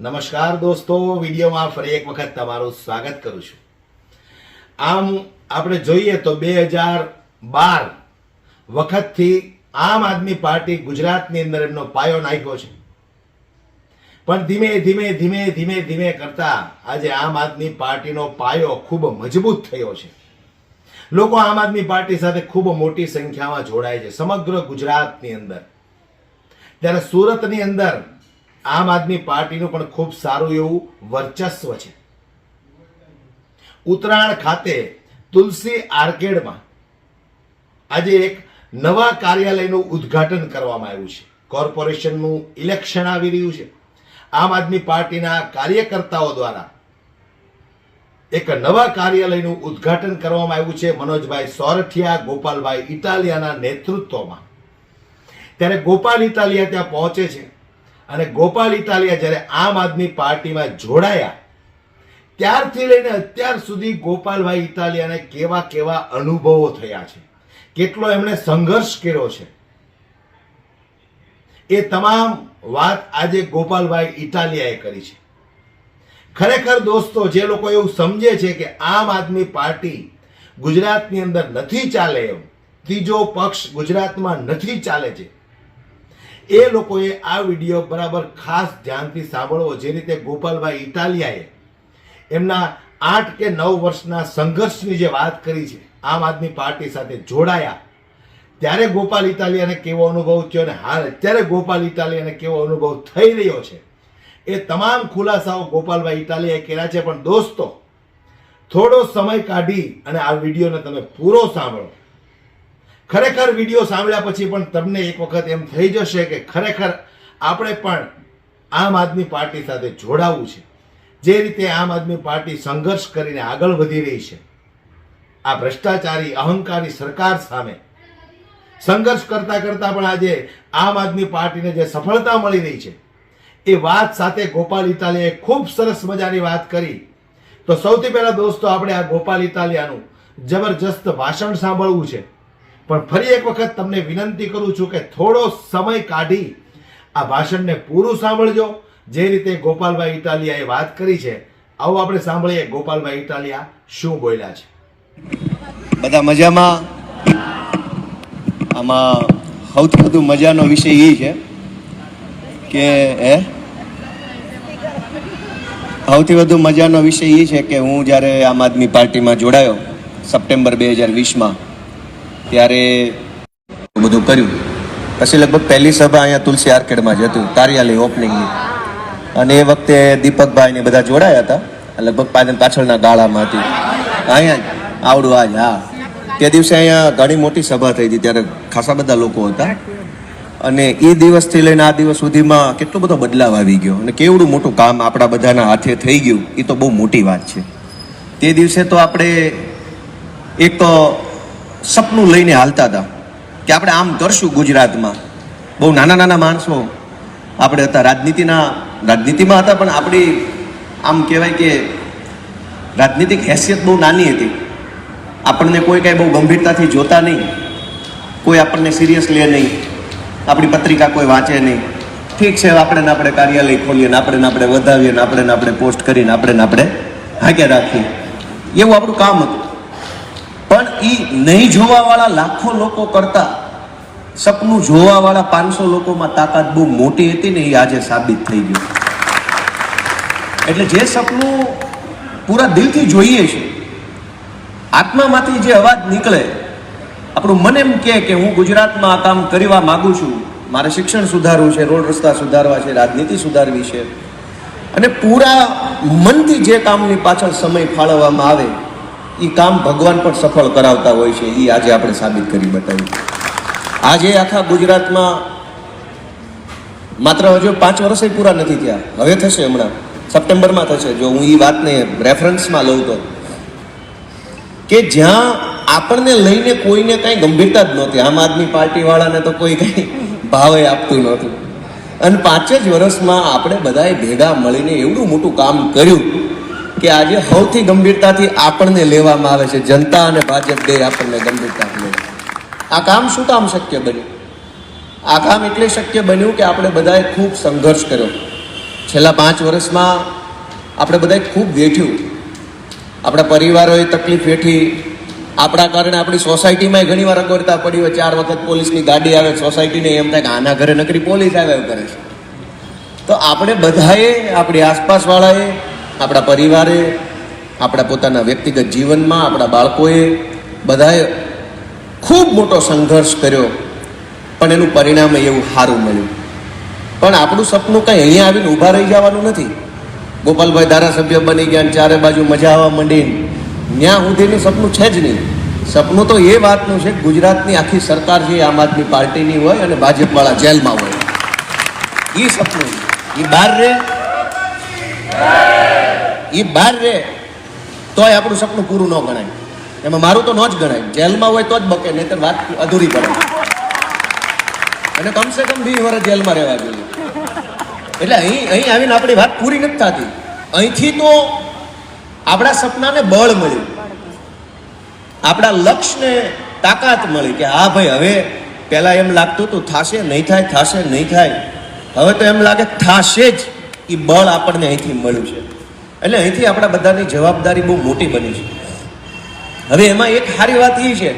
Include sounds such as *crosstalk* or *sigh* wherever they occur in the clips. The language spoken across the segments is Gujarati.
નમસ્કાર દોસ્તો, વિડીયોમાં ફરી એક વખત તમારું સ્વાગત કરું છું. આમ આપણે જોઈએ તો બે હજાર બાર વખતથી આમ આદમી પાર્ટી ગુજરાતની અંદર એમનો પાયો નાખ્યો છે. પણ ધીમે ધીમે ધીમે ધીમે ધીમે કરતા આજે આમ આદમી પાર્ટીનો પાયો ખૂબ મજબૂત થયો છે. લોકો આમ આદમી પાર્ટી સાથે ખૂબ મોટી સંખ્યામાં જોડાય છે સમગ્ર ગુજરાતની અંદર. ત્યારે સુરતની અંદર આમ આદમી પાર્ટીનું પણ ખૂબ સારું એવું વર્ચસ્વ છે. ઉત્તરાયણ ખાતે તુલસી આર્કેડમાં આજે એક નવા કાર્યાલયનું ઉદ્ઘાટન કરવામાં આવ્યું છે. કોર્પોરેશનનું ઇલેક્શન આવી રહ્યું છે. આમ આદમી પાર્ટીના કાર્યકર્તાઓ દ્વારા એક નવા કાર્યાલયનું ઉદ્ઘાટન કરવામાં આવ્યું છે. મનોજભાઈ સોરઠિયા, ગોપાલભાઈ ઇટાલિયાના નેતૃત્વમાં. ત્યારે ગોપાલ ઇટાલિયા ત્યાં પહોંચે છે. અને ગોપાલ ઇટાલિયા જ્યારે આમ આદમી પાર્ટીમાં જોડાયા, ત્યારથી લઈને અત્યાર સુધી ગોપાલભાઈ ઇટાલિયાને કેવા કેવા અનુભવો થયા છે, કેટલો એમણે સંઘર્ષ કર્યો છે, એ તમામ વાત આજે ગોપાલભાઈ ઇટાલિયાએ કરી છે. ખરેખર દોસ્તો, જે લોકો એવું સમજે છે કે આમ આદમી પાર્ટી ગુજરાતની અંદર નથી ચાલે એમ, ત્રીજો પક્ષ ગુજરાતમાં નથી ચાલે છે એ લોકોએ આ વીડિયો બરાબર ખાસ ધ્યાનથી સાંભળવો. જે રીતે ગોપાલભાઈ ઇટાલિયાએ એમના આઠ કે નવ વર્ષના સંઘર્ષની જે વાત કરી છે, આમ આદમી પાર્ટી સાથે જોડાયા, ત્યારે ગોપાલ ઇટાલિયાને કેવો અનુભવ થયો અને હાલ અત્યારે ગોપાલ ઇટાલિયાને કેવો અનુભવ થઈ રહ્યો છે, એ તમામ ખુલાસાઓ ગોપાલભાઈ ઇટાલિયાએ કર્યા છે. પણ દોસ્તો, થોડો સમય કાઢી અને આ વિડીયોને તમે પૂરો સાંભળો. ખરેખર વીડિયો સાંભળ્યા પછી પણ તમને એક વખત એમ થઈ જશે કે ખરેખર આપણે પણ આમ આદમી પાર્ટી સાથે જોડાવું છે. જે રીતે આમ આદમી પાર્ટી સંઘર્ષ કરીને આગળ વધી રહી છે. આ ભ્રષ્ટાચારી, અહંકારી સરકાર સામે સંઘર્ષ કરતા કરતા પણ આજે આમ આદમી પાર્ટીને જે સફળતા મળી રહી છે, એ વાત સાથે ગોપાલ ઇટાલિયાએ ખૂબ સરસ મજાની વાત કરી. તો સૌથી પહેલા દોસ્તો, આપણે આ ગોપાલ ઇટાલિયાનું જબરજસ્ત ભાષણ સાંભળવું છે. પણ ફરી એક વખત તમને વિનંતી કરું છું કે થોડો સમય કાઢી આ ભાષણને પૂરું સાંભળજો. જે રીતે ગોપાલભાઈ ઇટાલિયાએ વાત કરી છે, આવો આપણે સાંભળીએ ગોપાલભાઈ ઇટાલિયા શું બોલ્યા છે. બધા મજામાં? આમાં સૌથી વધુ મજાનો વિષય એ છે કે એ સૌથી વધુ મજાનો વિષય એ છે કે હું જ્યારે આમ આદમી પાર્ટીમાં જોડાયો સપ્ટેમ્બર બે હજાર વીસમાં ત્યારે બધું કર્યું. પછી લગભગ પહેલી સભા અહીંયા તુલસી આર્કેડમાં જ હતું, કાર્યાલય ઓપનિંગની અને એ વખતે દીપકભાઈ ને બધા જોડાયા હતા. લગભગ પાછળ પાછળના ગાળામાં હતી. અહીંયા આવડું આજ, હા. તે દિવસે અહીંયા ઘણી મોટી સભા થઈ હતી, ત્યારે ખાસા બધા લોકો હતા. અને એ દિવસથી લઈને આ દિવસ સુધીમાં કેટલો બધો બદલાવ આવી ગયો. અને કેવડું મોટું કામ આપણા બધાના હાથે થઈ ગયું, એ તો બહુ મોટી વાત છે. તે દિવસે તો આપણે એક તો સપનું લઈને હાલતા હતા કે આપણે આમ કરશું ગુજરાતમાં. બહુ નાના નાના માણસો આપણે હતા. રાજનીતિના રાજનીતિમાં હતા, પણ આપણી આમ કહેવાય કે રાજનીતિક હેસિયત બહુ નાની હતી. આપણને કોઈ કાંઈ બહુ ગંભીરતાથી જોતા નહીં. કોઈ આપણને સિરિયસ લે નહીં. આપણી પત્રિકા કોઈ વાંચે નહીં. ઠીક છે આપણે ને આપણે કાર્યાલય ખોલીએ ને આપણે ને આપણે વધાવીએ ને આપણે ને આપણે પોસ્ટ કરીને આપણે ને આપણે હાકે રાખીએ. એવું આપણું કામ હતું. પણ એ નહીં જોવાવાળા લાખો લોકો કરતા, સપનું જોવાવાળા પાંચસો લોકોમાં તાકાત બહુ મોટી હતી ને એ આજે સાબિત થઈ ગયું. એટલે જે સપનું પૂરા દિલથી જોઈએ છે, આત્મામાંથી જે અવાજ નીકળે, આપણું મન એમ કહે કે હું ગુજરાતમાં આ કામ કરવા માગું છું, મારે શિક્ષણ સુધારવું છે, રોડ રસ્તા સુધારવા છે, રાજનીતિ સુધારવી છે. અને પૂરા મનથી જે કામની પાછળ સમય ફાળવવામાં આવે એ કામ ભગવાન પણ સફળ કરાવતા હોય છે એ આજે આપણે સાબિત કરી બતાવ્યું. આજે આખા ગુજરાતમાં માત્ર હજુ પાંચ વર્ષે પૂરા નથી થયા. હવે થશે હમણાં. સપ્ટેમ્બરમાં થશે. જો હું એ વાતને રેફરન્સમાં લઉં તો. કે જ્યાં આપણને લઈને કોઈને કાંઈ ગંભીરતા જ નહોતી. આમ આદમી પાર્ટીવાળાને તો કોઈ કાંઈ ભાવે આપતું નહોતું. અને પાંચ જ વર્ષમાં આપણે બધાએ ભેગા મળીને એવડું મોટું કામ કર્યું. કે આજે સૌથી ગંભીરતાથી આપણને લેવામાં આવે છે જનતા અને ભાજપ બે આપણને ગંભીરતાથી લેવા આ કામ શું કામ શક્ય બન્યું? આ કામ એટલે શક્ય બન્યું કે આપણે બધાએ ખૂબ સંઘર્ષ કર્યો. છેલ્લા પાંચ વર્ષમાં આપણે બધાએ ખૂબ વેઠ્યું. આપણા પરિવારોએ તકલીફ વેઠી. આપણા કારણે આપણી સોસાયટીમાં ઘણી વાર અગવડતા પડી હોય. ચાર વખત પોલીસની ગાડી આવે, સોસાયટીને એમ થાય કે આના ઘરે નકરી પોલીસ આવે કરે છે. તો આપણે બધાએ, આપણી આસપાસવાળાએ આપણા પરિવારે, આપણા પોતાના વ્યક્તિગત જીવનમાં, આપણા બાળકોએ બધાએ ખૂબ મોટો સંઘર્ષ કર્યો, પણ એનું પરિણામ એવું સારું મળ્યું. પણ આપણું સપનું કંઈ અહીંયા આવીને ઊભા રહી જવાનું નથી. ગોપાલભાઈ ધારાસભ્ય બની ગયા ચારે બાજુ મજા આવવા માંડી ત્યાં સુધીનું સપનું છે જ નહીં. સપનું તો એ વાતનું છે ગુજરાતની આખી સરકાર છે આમ આદમી પાર્ટીની હોય અને ભાજપવાળા જેલમાં હોય. એ સપનું એ બહાર રે એ બહાર રહે તોય આપણું સપનું પૂરું ન ગણાય. એમાં મારું તો ન જ ગણાય. જેલમાં હોય તો જ બકે, નહીતર વાત અધૂરી પડે. અને કમસે કમ બે વર્ષ જેલમાં રહેવા જોઈએ. એટલે અહીં અહીં આવીને આપણી વાત પૂરી નથી થતી. અહીંથી તો આપણા સપનાને બળ મળ્યું. આપણા લક્ષ્યને તાકાત મળી કે, હા ભાઈ, હવે પહેલાં એમ લાગતું હતું, થાશે, નહીં થાય, થાશે, નહીં થાય. હવે તો એમ લાગે, થાશે જ. એ બળ આપણને અહીંથી મળ્યું છે. એટલે અહીંથી આપણા બધાની જવાબદારી બહુ મોટી બની છે. હવે એમાં એક સારી વાત એ છે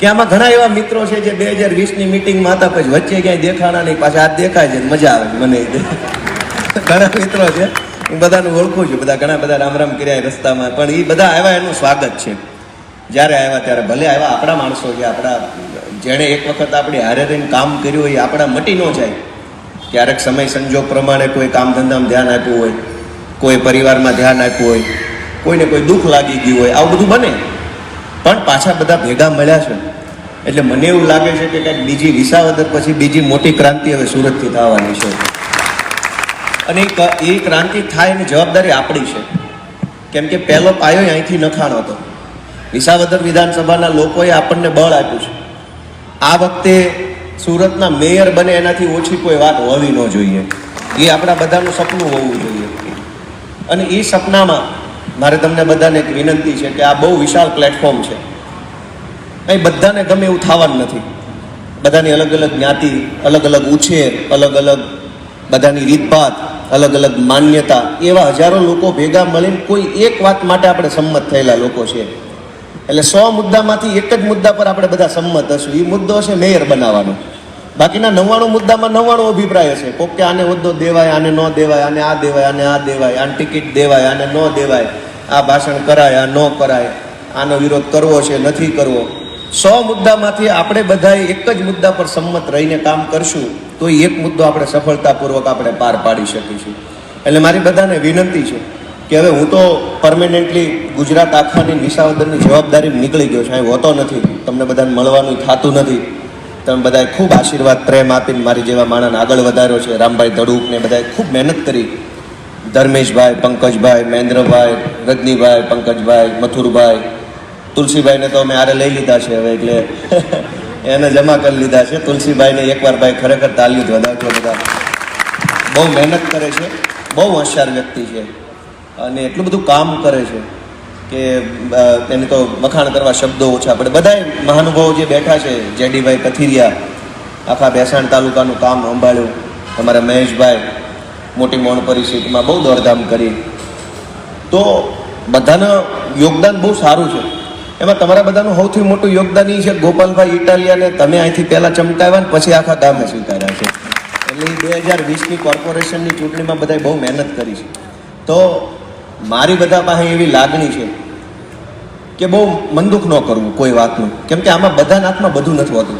કે આમાં ઘણા એવા મિત્રો છે જે બે હજાર વીસની મિટિંગમાં હતા, પછી વચ્ચે ક્યાંય દેખાણા નહીં, પાછા આ દેખાય છે, મજા આવે મને ઘણા મિત્રો છે, હું બધાને ઓળખું છું, બધા ઘણા બધા રામ રામ કર્યા રસ્તામાં, પણ એ બધા આવ્યા એનું સ્વાગત છે. જ્યારે આવ્યા ત્યારે ભલે આવ્યા આપણા માણસો છે, આપણા જેણે એક વખત આપણી હારે રહીને કામ કર્યું હોય, એ આપણા મટી ન જાય. ક્યારેક સમય સંજોગ પ્રમાણે કોઈ કામ ધંધામાં ધ્યાન આપ્યું હોય કોઈ પરિવારમાં ધ્યાન આપ્યું હોય, કોઈને કોઈ દુઃખ લાગી ગયું હોય, આવું બધું બને. પણ પાછા બધા ભેગા મળ્યા છે. એટલે મને એવું લાગે છે કે કંઈક બીજી વિસાવદર, પછી બીજી મોટી ક્રાંતિ હવે સુરતથી થવાની છે. અને એ ક્રાંતિ થાય એની જવાબદારી આપણી છે. કેમ કે પહેલો પાયો અહીંથી નખાણો હતો. વિસાવદર વિધાનસભાના લોકોએ આપણને બળ આપ્યું છે. આ વખતે સુરતના મેયર બને એનાથી ઓછી કોઈ વાત હોવી ન જોઈએ. એ આપણા બધાનું સપનું હોવું જોઈએ. અને એ સપનામાં મારે તમને બધાને એક વિનંતી છે કે આ બહુ વિશાળ પ્લેટફોર્મ છે. કંઈ બધાને ગમે એવું થવાનું નથી. બધાની અલગ અલગ જ્ઞાતિ, અલગ અલગ ઉછેર, અલગ અલગ બધાની રીતભાત, અલગ અલગ માન્યતા, એવા હજારો લોકો ભેગા મળીને કોઈ એક વાત માટે આપણે સંમત થયેલા લોકો છે. એટલે સો મુદ્દામાંથી એક જ મુદ્દા પર આપણે બધા સંમત હશું. એ મુદ્દો છે મેયર બનાવવાનો. બાકીના નવ્વાણું મુદ્દામાં નવ્વાણું અભિપ્રાય હશે કોક કે આને હોદ્દો દેવાય, આને ન દેવાય, આને આ દેવાય, આને આ દેવાય, આને ટિકિટ દેવાય, આને ન દેવાય, આ ભાષણ કરાય, આ ન કરાય, આનો વિરોધ કરવો છે, નથી કરવો. સો મુદ્દામાંથી આપણે બધાએ એક જ મુદ્દા પર સંમત રહીને કામ કરશું, તો એ એક મુદ્દો આપણે સફળતાપૂર્વક આપણે પાર પાડી શકીશું. એટલે મારી બધાને વિનંતી છે કે હવે હું તો પરમેનન્ટલી ગુજરાત આખાની નિશાવદનની જવાબદારી નીકળી ગયો છે. અહીં હોતો નથી. તમને બધાને મળવાનું થતું નથી. તમે બધાએ ખૂબ આશીર્વાદ, પ્રેમ આપીને મારી જેવા માણસને આગળ વધાર્યો છે. રામભાઈ ધડુક ને બધાએ ખૂબ મહેનત કરી. ધર્મેશભાઈ, પંકજભાઈ, મહેન્દ્રભાઈ, રજનીભાઈ, પંકજભાઈ, મથુરભાઈ, તુલસીભાઈને તો અમે આરે લઈ લીધા છે હવે એટલે *laughs* એને જમા કરી લીધા છે. તુલસીભાઈને એકવાર ભાઈ ખરેખર તાલીઓ વધાવજો બધા. બહુ મહેનત કરે છે. બહુ હોશિયાર વ્યક્તિ છે. અને એટલું બધું કામ કરે છે. કે એને તો વખાણ કરવા શબ્દો ઓછા પડે. બધાય મહાનુભાવો જે બેઠા છે જેડીભાઈ કથિરિયા, આખા ભેસાણ તાલુકાનું કામ સંભાળ્યું. અમારા મહેશભાઈ મોટી મોણ પરિસ્થિતિમાં બહુ દોડધામ કરી. તો બધાનું યોગદાન બહુ સારું છે. એમાં તમારા બધાનું સૌથી મોટું યોગદાન એ છે, ગોપાલભાઈ ઇટાલિયાને તમે અહીંથી પહેલાં ચમકાવ્યા ને પછી આખા ગામે સ્વીકાર્યા છે. એટલે બે હજાર વીસની કોર્પોરેશનની ચૂંટણીમાં બધાએ બહુ મહેનત કરી છે. તો મારી બધા પાસે એવી લાગણી છે કે બહુ મનદુખ ન કરવું કોઈ વાતનું. કેમ કે આમાં બધાના હાથમાં બધું નથી હોતું.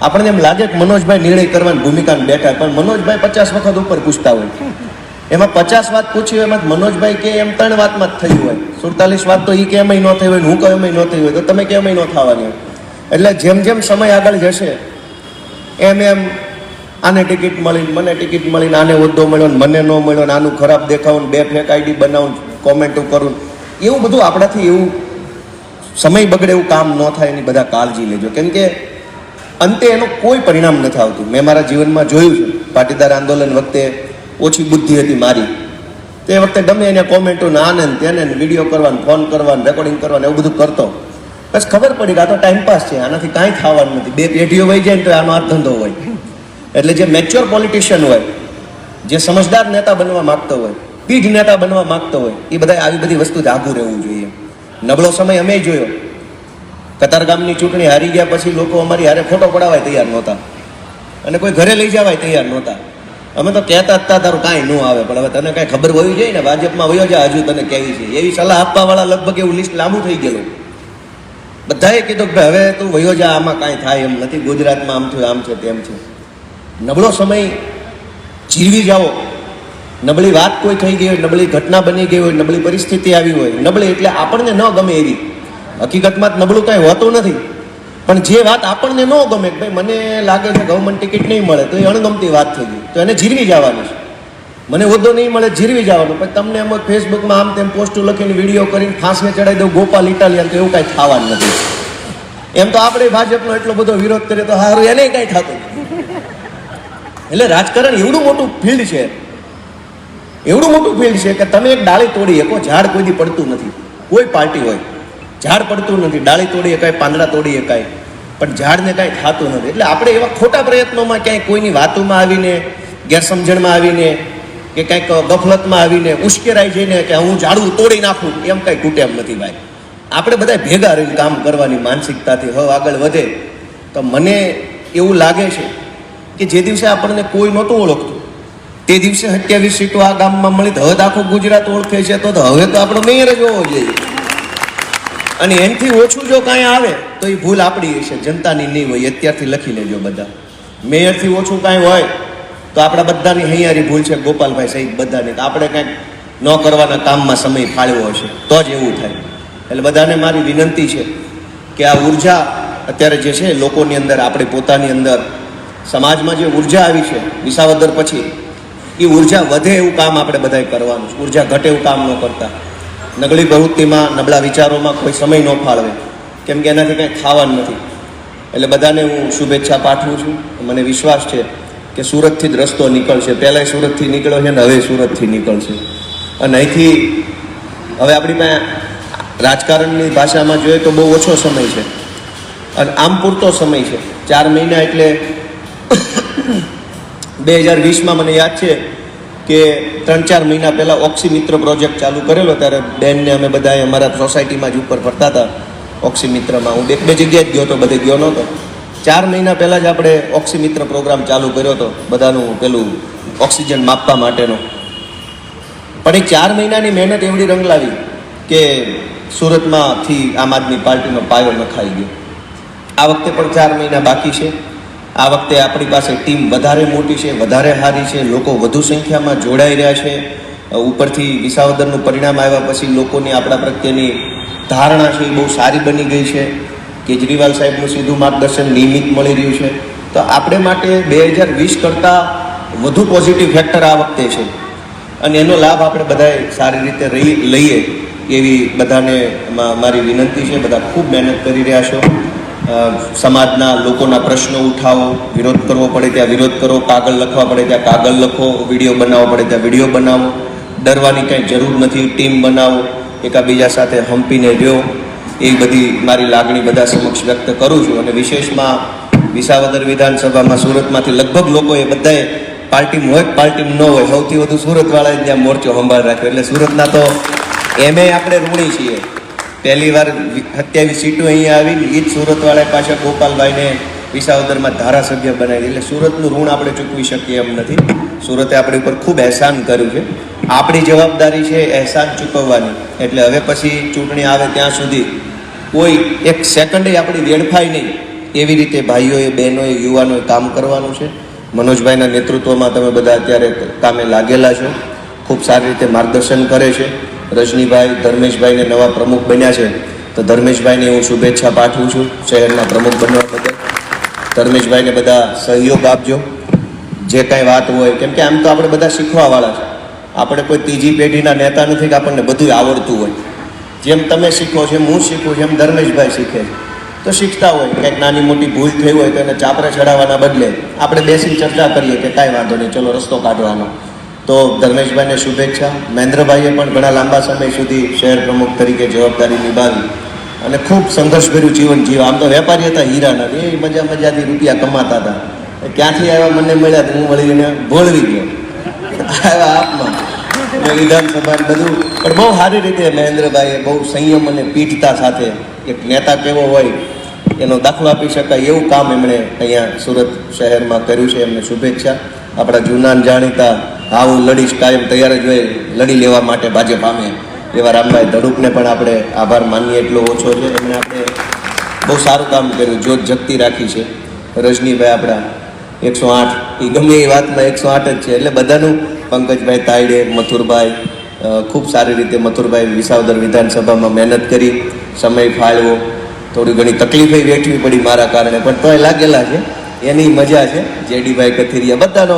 આપણને એમ લાગે કે મનોજભાઈ નિર્ણય કરવાની ભૂમિકામાં બેઠા પણ મનોજભાઈ પચાસ વખત ઉપર પૂછતા હોય. એમાં પચાસ વાત પૂછી હોય, એમાં મનોજભાઈ કે એમ ત્રણ વાતમાં જ થયું હોય. સુડતાલીસ વાત તો એ કે એમય ન થઈ હોય હું કહું એમય ન થઈ હોય, તો તમે કે એમય ન થવાની એટલે જેમ જેમ સમય આગળ જશે, એમ એમ આને ટિકિટ મળી, મને ટિકિટ મળીને આને હોદ્દો મળ્યો મને ન મળ્યો ને આનું ખરાબ દેખાવું બે ફેક આઈડી બનાવું કોમેન્ટો કરું. એવું બધું આપણાથી એવું સમય બગડે એવું કામ ન થાય એની બધા કાળજી લેજો. કેમ કે અંતે એનું કોઈ પરિણામ નથી આવતું. મેં મારા જીવનમાં જોયું છે. પાટીદાર આંદોલન વખતે ઓછી બુદ્ધિ હતી મારી. તે વખતે ગમે એને કોમેન્ટો આનંદ તેને વીડિયો કરવાનું, ફોન કરવાનું રેકોર્ડિંગ કરવાનું, એવું બધું કરતો. બસ ખબર પડી કે આ તો ટાઈમપાસ છે. આનાથી કાંઈ થવાનું નથી. બે પેઢીઓ વહી જાય ને તો આનો આ ધંધો હોય. એટલે જે મેચ્યોર પોલિટિશિયન હોય, જે સમજદાર નેતા બનવા માગતો હોય પીઢ નેતા બનવા માંગતો હોય એ બધા આવી બધી વસ્તુથી આઘું રહેવું જોઈએ. નબળો સમય અમે જોયો. કતારગામની ચૂંટણી હારી ગયા પછી લોકો અમારી હારે ફોટો પડાવવા તૈયાર નહોતા. અને કોઈ ઘરે લઈ જવાય તૈયાર નહોતા. અમે તો કહેતા હતા, તારું કાંઈ ન આવે, પણ હવે તને કાંઈ ખબર હોવી જોઈએ ને? ભાજપમાં વયો જા, હજુ તને કેવી છે. એવી સલાહ આપવાવાળા લગભગ એવું લિસ્ટ લાંબુ થઈ ગયેલું. બધાએ કીધું કે હવે તું વયો જા, આમાં કાંઈ થાય એમ નથી. ગુજરાતમાં આમ થયું, આમ છે તેમ છે. નબળો સમય જીવી જાઓ. નબળી વાત કોઈ થઈ ગઈ હોય, નબળી ઘટના બની ગઈ હોય, નબળી પરિસ્થિતિ આવી હોય, નબળી એટલે આપણને ન ગમે એવી. હકીકતમાં નબળું કાંઈ હોતું નથી. પણ જે વાત આપણને ન ગમે, કે ભાઈ મને લાગે છે ગવર્મેન્ટ ટિકિટ નહીં મળે, તો એ અણગમતી વાત થઈ ગઈ. તો એને જીરવી જવાની છે. મને હોદ્દો નહીં મળે, જીરવી જવાનું. પણ તમને એમ ફેસબુકમાં આમ તેમ પોસ્ટ લખીને વીડિયો કરીને ફાંસને ચડાવી દઉં, ગોપાલ ઇટાલિયન, તો એવું કાંઈ થવાનું નથી. એમ તો આપણે ભાજપનો એટલો બધો વિરોધ કરીએ તો સારું એને કાંઈ થતું એટલે રાજકારણ એવડું મોટું ફિલ્ડ છે. એવડું મોટું ફિલ્ડ છે કે તમે એક ડાળી તોડી શકો, ઝાડ કોઈથી પડતું નથી. કોઈ પાર્ટી હોય. ઝાડ પડતું નથી, ડાળી તોડી શકાય પાંદડા તોડી શકાય પણ ઝાડને કાંઈ થતું નથી. એટલે આપણે એવા ખોટા પ્રયત્નોમાં ક્યાંય કોઈની વાતોમાં આવીને, ગેરસમજણમાં આવીને, કે કંઈક ગફલતમાં આવીને, ઉશ્કેરાઈ જઈને કે હું ઝાડું તોડી નાખું, એમ કાંઈ ખૂટે એમ નથી ભાઈ. આપણે બધા ભેગા રહીને કામ કરવાની માનસિકતાથી હવે આગળ વધે. તો મને એવું લાગે છે કે જે દિવસે આપણને કોઈ નહોતું ઓળખતું તે દિવસે સત્યાવીસ સીટો આ ગામમાં મળી હવે આખું ગુજરાત ઓળખે છે તો હવે તો આપણો મેયર જ હોવો જોઈએ. અને એનાથી ઓછું જો કાંઈ આવે, તો એ ભૂલ આપણી હશે. જનતાની નહીં હોય અત્યારથી લખી લેજો બધા. મેયરથી ઓછું કાંઈ હોય, તો આપણા બધાની હૈયારી ભૂલ છે. ગોપાલભાઈ સહિત બધાની આપણે કાંઈક ન કરવાના કામમાં સમય ફાળવ્યો હશે. તો જ એવું થાય. એટલે બધાને મારી વિનંતી છે કે આ ઊર્જા અત્યારે જે છે, લોકોની અંદર, આપણી પોતાની અંદર, સમાજમાં જે ઊર્જા આવી છે, વિસાવદર પછી એ ઊર્જા વધે એવું કામ આપણે બધાએ કરવાનું છે. ઊર્જા ઘટે એવું કામ ન કરતા. નબળી પ્રવૃત્તિમાં, નબળા વિચારોમાં કોઈ સમય ન ફાળવે. કેમ કે એનાથી કંઈ ખાવાનું નથી. એટલે બધાને હું શુભેચ્છા પાઠવું છું. મને વિશ્વાસ છે કે સુરતથી જ રસ્તો નીકળશે. પહેલાંય સુરતથી નીકળ્યો છે ને હવે સુરતથી નીકળશે. અને અહીંથી હવે આપણી પાસે રાજકારણની ભાષામાં જોઈએ તો બહુ ઓછો સમય છે. અને આમ પૂરતો સમય છે. ચાર મહિના એટલે બે હજાર વીસમાં મને યાદ છે કે ત્રણ ચાર મહિના પહેલાં ઓક્સીમિત્ર પ્રોજેક્ટ ચાલુ કરેલો ત્યારે બેનને અમે બધા અમારા સોસાયટીમાં જ ઉપર ફરતા હતા. ઓક્સીમિત્રમાં હું બે બે જગ્યાએ જ ગયો હતો, બધે ગયો નહોતો. ચાર મહિના પહેલાં જ આપણે ઓક્સીમિત્ર પ્રોગ્રામ ચાલુ કર્યો હતો, બધાનું પેલું ઓક્સિજન માપવા માટેનો. પણ એ ચાર મહિનાની મહેનત એવડી રંગ લાવી કે સુરતમાંથી આમ આદમી પાર્ટીનો પાયો નખાઈ ગયો. આ વખતે પણ ચાર મહિના બાકી છે. આ વખતે આપણી પાસે ટીમ વધારે મોટી છે, વધારે સારી છે, લોકો વધુ સંખ્યામાં જોડાઈ રહ્યા છે. ઉપરથી વિસાવદરનું પરિણામ આવ્યા પછી લોકોની આપણા પ્રત્યેની ધારણા છે એ બહુ સારી બની ગઈ છે. કેજરીવાલ સાહેબનું સીધું માર્ગદર્શન નિયમિત મળી રહ્યું છે. તો આપણે માટે બે હજાર વીસ કરતાં વધુ પોઝિટિવ ફેક્ટર આ વખતે છે. અને એનો લાભ આપણે બધાએ સારી રીતે લઈએ એવી બધાને મારી વિનંતી છે. બધા ખૂબ મહેનત કરી રહ્યા છો. સમાજના લોકોના પ્રશ્નો ઉઠાવો, વિરોધ કરવો પડે ત્યાં વિરોધ કરો, કાગળ લખવા પડે ત્યાં કાગળ લખો, વીડિયો બનાવવો પડે ત્યાં વીડિયો બનાવો, ડરવાની કાંઈ જરૂર નથી, ટીમ બનાવો, એકાબીજા સાથે હંપીને રહ્યો, એ બધી મારી લાગણી બધા સમક્ષ વ્યક્ત કરું છું અને વિશેષમાં વિસાવદર વિધાનસભામાં સુરતમાંથી લગભગ લોકોએ બધાએ પાર્ટી હોય પાર્ટી ન હોય, સૌથી વધુ સુરતવાળાએ ત્યાં મોરચો સંભાળ રાખ્યો. એટલે સુરતના તો એમે આપણે ઋણી છીએ. પહેલી વાર સત્યાવીસ સીટો અહીંયા આવી એ જ સુરતવાળાએ પાછા ગોપાલભાઈને વિસાવદરમાં ધારાસભ્ય બનાવી એટલે સુરતનું ઋણ આપણે ચૂકવી શકીએ એમ નથી. સુરતે આપણી ઉપર ખૂબ અહેસાન કર્યું છે. આપણી જવાબદારી છે અહેસાન ચૂકવવાની. એટલે હવે પછી ચૂંટણી આવે ત્યાં સુધી કોઈ એક સેકન્ડે આપણી વેડફાય નહીં. એવી રીતે ભાઈઓએ, બહેનોએ, યુવાનોએ કામ કરવાનું છે. મનોજભાઈના નેતૃત્વમાં તમે બધા અત્યારે કામે લાગેલા છો. ખૂબ સારી રીતે માર્ગદર્શન કરે છે. રજનીભાઈ ધર્મેશભાઈને નવા પ્રમુખ બન્યા છે. તો ધર્મેશભાઈને હું શુભેચ્છા પાઠવું છું શહેરના પ્રમુખ બનવા બદલ. ધર્મેશભાઈને બધા સહયોગ આપજો. જે કાંઈ વાત હોય, કેમ કે આમ તો આપણે બધા શીખવાવાળા છે. આપણે કોઈ ત્રીજી પેઢીના નેતા નથી કે આપણને બધું આવડતું હોય. જેમ તમે શીખો છો, એમ હું શીખું છું, એમ ધર્મેશભાઈ શીખે છે. તો શીખતા હોય કંઈક નાની મોટી ભૂલ થઈ હોય તો એને ચાપરે ચડાવવાના બદલે આપણે બેસીને ચર્ચા કરીએ કે કાંઈ વાંધો નહીં, ચલો રસ્તો કાઢવાનો. તો ધર્મેશભાઈને શુભેચ્છા. મહેન્દ્રભાઈએ પણ ઘણા લાંબા સમય સુધી શહેર પ્રમુખ તરીકે જવાબદારી નિભાવી અને ખૂબ સંઘર્ષભર્યું જીવન જીવ્યા. આમ તો વેપારી હતા, હીરાના. એ મજા મજાથી રૂપિયા કમાતા હતા. ક્યાંથી આવ્યા? મને મળ્યા હું વળીને ભોળવી ગયો. આવ્યા આપમાં. વિધાનસભા બધું. પણ બહુ સારી રીતે મહેન્દ્રભાઈએ બહુ સંયમ અને પીઠતા સાથે એક નેતા કેવો હોય એનો દાખલો આપી શકાય એવું કામ એમણે અહીંયા સુરત શહેરમાં કર્યું છે. એમને શુભેચ્છા. આપણા જૂના જાણીતા હા હું લડીશ કાયમ તૈયાર જ હોય, લડી લેવા માટે ભાજપ પામે એવા રામભાઈ ધડુકને પણ આપણે આભાર માનીએ, એટલો ઓછો છે. એમણે આપણે બહુ સારું કામ કર્યું, જોત જગતી રાખી છે. રજનીભાઈ આપણા એકસો આઠ એ ગમે એ વાતમાં એકસો આઠ જ છે. એટલે બધાનું પંકજભાઈ તાયડે, મથુરભાઈ ખૂબ સારી રીતે મથુરભાઈ વિસાવદર વિધાનસભામાં મહેનત કરી, સમય ફાળવો. થોડી ઘણી તકલીફે વેઠવી પડી મારા કારણે, પણ તોય લાગેલા છે. એની મજા છે. જેડીભાઈ કથિરિયા બધાનો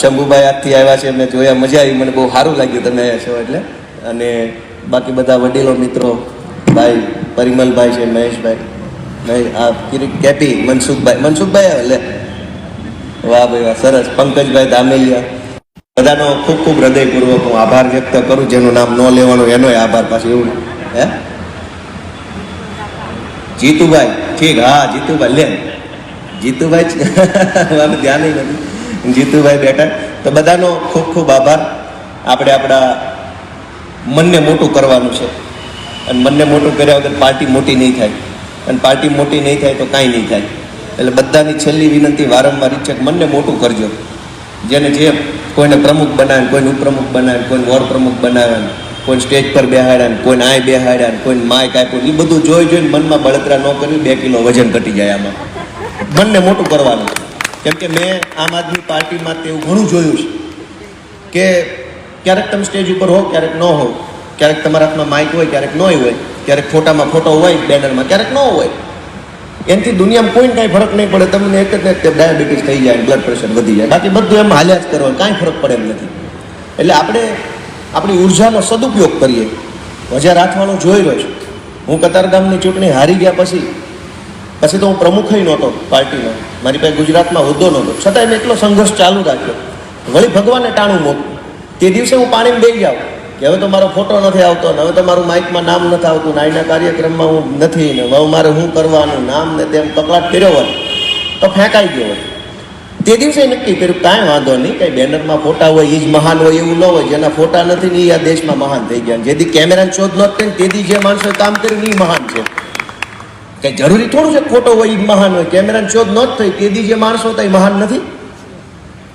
શંભુભાઈ આજથી આવ્યા છે મેં જોયા, મજા આવી, મને બહુ સારું લાગ્યું તમે આવ્યા છો એટલે. અને બાકી બધા વડીલો, મિત્રો, ભાઈ, પરિમલભાઈ છે, મહેશભાઈ. મહેશ, આ કેપી, મનસુખભાઈ. મનસુખભાઈ એટલે વાહ ભાઈ, વાહ, સરસ. પંકજભાઈ દામેલિયા બધાનો ખૂબ ખૂબ હૃદયપૂર્વક હું આભાર વ્યક્ત કરું, જેનું નામ ન લેવાનું, એનોય આભાર પાછું, એવું હે? જીતુભાઈ, ઠીક, હા, જીતુભાઈ, લે. જીતુભાઈ મારું ધ્યાન નથી. જીતુભાઈ બેઠા. તો બધાનો ખૂબ ખૂબ આભાર. આપણે આપણા મનને મોટું કરવાનું છે. અને મનને મોટું કર્યા વગર પાર્ટી મોટી નહીં થાય. અને પાર્ટી મોટી નહીં થાય તો કાંઈ નહીં થાય. એટલે બધાની છેલ્લી વિનંતી વારંવાર ઈ મનને મોટું કરજો. જેને જે કોઈને પ્રમુખ બનાવે કોઈને ઉપપ્રમુખ બનાવે કોઈને વોર્ડ પ્રમુખ બનાવે કોઈ સ્ટેજ પર બેહાડ્યા ને કોઈને આય બેહાડ્યા કોઈને માઇક આપ્યું એ બધું જોઈ જોઈને મનમાં બળતરા ન કર્યું બે કિલો વજન ઘટી જાય આમાં. મનને મોટું કરવાનું. કેમ કે મેં આમ આદમી પાર્ટીમાં તેવું ઘણું જોયું છે કે ક્યારેક તમે સ્ટેજ ઉપર હો ક્યારેક ન હો ક્યારેક તમારા હાથમાં માઇક હોય, ક્યારેક ન હોય. ક્યારેક ફોટામાં ફોટો હોય, બેનરમાં ક્યારેક ન હોય. એનાથી દુનિયામાં કોઈ કાંઈ ફરક નહીં પડે. તમને એક જ એક ડાયાબિટીસ થઈ જાય બ્લડ પ્રેશર વધી જાય. બાકી બધું એમ હાલ્યા જ કરવાનું. કાંઈ ફરક પડે એમ નથી. એટલે આપણે આપણી ઉર્જાનો સદુપયોગ કરીએ. હજાર રાખવાનું જોઈ રહ્યો છું. હું કતારગામની ચૂંટણી હારી ગયા પછી પછી તો હું પ્રમુખ નહોતો પાર્ટીનો. મારી પાસે ગુજરાતમાં હોદ્દો નહોતો. છતાંય મેં એટલો સંઘર્ષ ચાલુ રાખ્યો. વળી ભગવાને ટાણું મોકલું તે દિવસે હું પાણીમાં બેસી જાઉં કે હવે તો મારો ફોટો નથી આવતો ને હવે તો મારું માઇકમાં નામ નથી આવતું ને આઈના કાર્યક્રમમાં હું નથી ને હવે મારે શું કરવાનું નામ ને તેમ કકળાટ કર્યો હોત તો ફેંકાઈ ગયો હોત તે દિવસે નક્કી કર્યું, કાંઈ વાંધો નહીં, કાંઈ બેનરમાં ફોટા હોય એ જ મહાન હોય, એવું ન હોય. જેના ફોટા નથી ને એ આ દેશમાં મહાન થઈ ગયા. જેથી કેમેરાની શોધ ને તેથી જે માણસોએ કામ કર્યું એ મહાન છે. કે જરૂરી થોડું છે ફોટો હોય એ મહાન હોય. કેમેરાની શોધ ન થઈ, કેદી જે માણસો હતા એ મહાન નથી.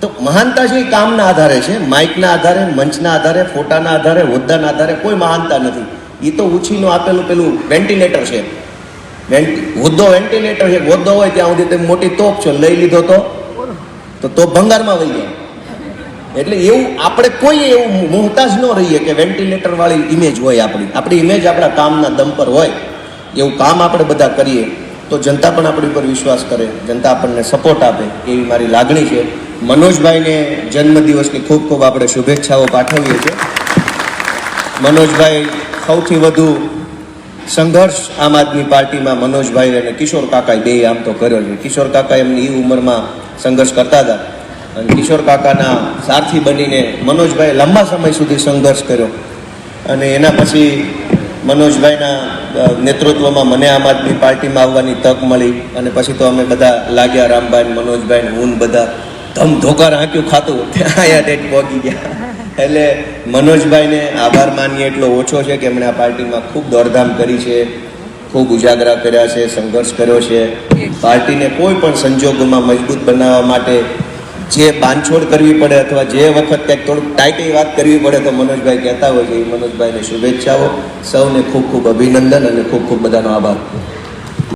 તો મહાનતા છે એ કામના આધારે છે, માઇકના આધારે, મંચના આધારે, ફોટાના આધારે, હોદ્દાના આધારે કોઈ મહાનતા નથી. એ તો ઉછીનું આપેલું પેલું વેન્ટિલેટર છે. હોદ્દો વેન્ટિલેટર છે, હોદ્દો હોય ત્યાં સુધી તમે મોટી તોપ છે, લઈ લીધો તો? તો તોપ ભંગારમાં વહી જાય. એટલે એવું આપણે કોઈ એવું મોહતાજ ન રહીએ કે વેન્ટિલેટરવાળી ઇમેજ હોય આપણી. આપણી ઇમેજ આપણા કામના દમ પર હોય. એવું કામ આપણે બધા કરીએ, તો જનતા પણ આપણી ઉપર વિશ્વાસ કરે, જનતા આપણને સપોર્ટ આપે, એવી મારી લાગણી છે. મનોજભાઈને જન્મદિવસની ખૂબ ખૂબ આપણે શુભેચ્છાઓ પાઠવીએ છીએ. મનોજભાઈ સૌથી વધુ સંઘર્ષ આમ આદમી પાર્ટીમાં મનોજભાઈ અને કિશોર કાકાએ બે આમ તો કર્યો છે. કિશોર કાકા એમની એ ઉંમરમાં સંઘર્ષ કરતા હતા. અને કિશોર કાકાના સારથી બનીને મનોજભાઈ લાંબા સમય સુધી સંઘર્ષ કર્યો. અને એના પછી મનોજભાઈના નેતૃત્વમાં મને આમ આદમી પાર્ટીમાં આવવાની તક મળી અને પછી તો અમે બધા લાગ્યા રામભાઈ મનોજભાઈ હું બધા ધમ ધોકાર હાંક્યું ખાતું. ત્યાં ડેટ પહોંચી ગયા. એટલે મનોજભાઈને આભાર માનીએ એટલો ઓછો છે કે એમણે આ પાર્ટીમાં ખૂબ દોડધામ કરી છે, ખૂબ ઉજાગરા કર્યા છે, સંઘર્ષ કર્યો છે. પાર્ટીને કોઈ પણ સંજોગોમાં મજબૂત બનાવવા માટે જે બાંધછોડ કરવી પડે અથવા જે વખત કંઈક થોડુંક ટાઈટી વાત કરવી પડે તો મનોજભાઈ કહેતા હોય છે, એ મનોજભાઈને શુભેચ્છાઓ. સૌને ખૂબ ખૂબ અભિનંદન અને ખૂબ ખૂબ બધાનો આભાર.